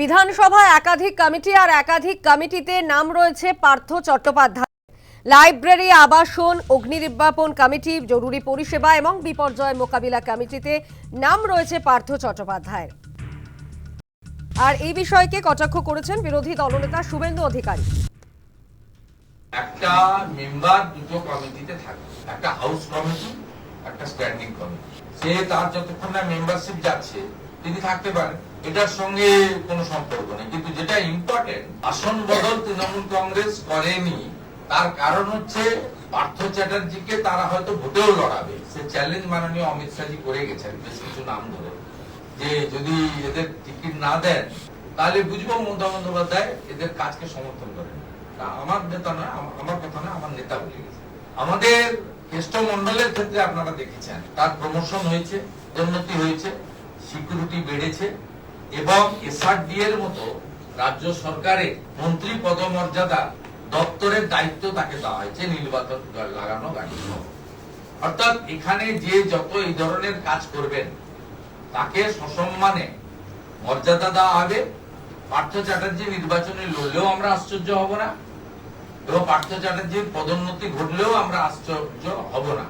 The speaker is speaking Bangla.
বিধানসভায় একাধিক কমিটি আর একাধিক কমিটিতে নাম রয়েছে পার্থ চট্টোপাধ্যায়। লাইব্রেরি, আবাসন অগ্নি নির্বাপন কমিটি, জরুরি পরিষেবা এবং বিপর্যয় মোকাবিলা কমিটিতে নাম রয়েছে পার্থ চট্টোপাধ্যায়ের। আর এই বিষয়কে কটাক্ষ করেছেন বিরোধী দলনেতা শুভেন্দু অধিকারী। একটা মেম্বার দুটো কমিটিতে থাকে। একটা হাউস কমিটি, একটা স্ট্যান্ডিং কমিটি। সে তার যতক্ষণ না মেম্বারশিপ যাচ্ছে তিনি থাকতে পারেন এটার সঙ্গে কোনো সম্পর্ক নেই। কিন্তু যেটা ইম্পর্টেন্ট আসন বদল তৃণমূল কংগ্রেস করেনি। তার কারণ হচ্ছে, পার্থ চ্যাটার্জিকে তারা হয়তো ভোটেও লড়াবে। সে চ্যালেঞ্জ মাননীয় অমিত শাহজি করে গেছেন, বেশ কিছু নাম ধরে। যে যদি এদের টিকিট না দেন, তাহলে বুঝব মমতা বন্দ্যোপাধ্যায় এদের কাজকে সমর্থন করেন। আমার নেতা নয় আমার কথা না আমার নেতা বলে গেছে। আমাদের কেষ্টমন্ডলের ক্ষেত্রে আপনারা দেখেছেন, তার প্রমোশন হয়েছে, উন্নতি হয়েছে। সিকিউরিটি বেড়েছে এবং এসআরডি এর মতো রাজ্য সরকারের মন্ত্রী পদমর্যাদা দপ্তরের দায়িত্ব তাকে দেওয়া হয়েছে, নির্বাচন লাগানো গাড়ি অর্থাৎ এখানে যে যত এই ধরনের কাজ করবেন, তাকে সসম্মানে মর্যাদা দেওয়া হবে। পার্থ চ্যাটার্জি নির্বাচনে লড়লেও আমরা আশ্চর্য হব না এবং পার্থ চ্যাটার্জির পদোন্নতি ঘটলেও আমরা আশ্চর্য হব না।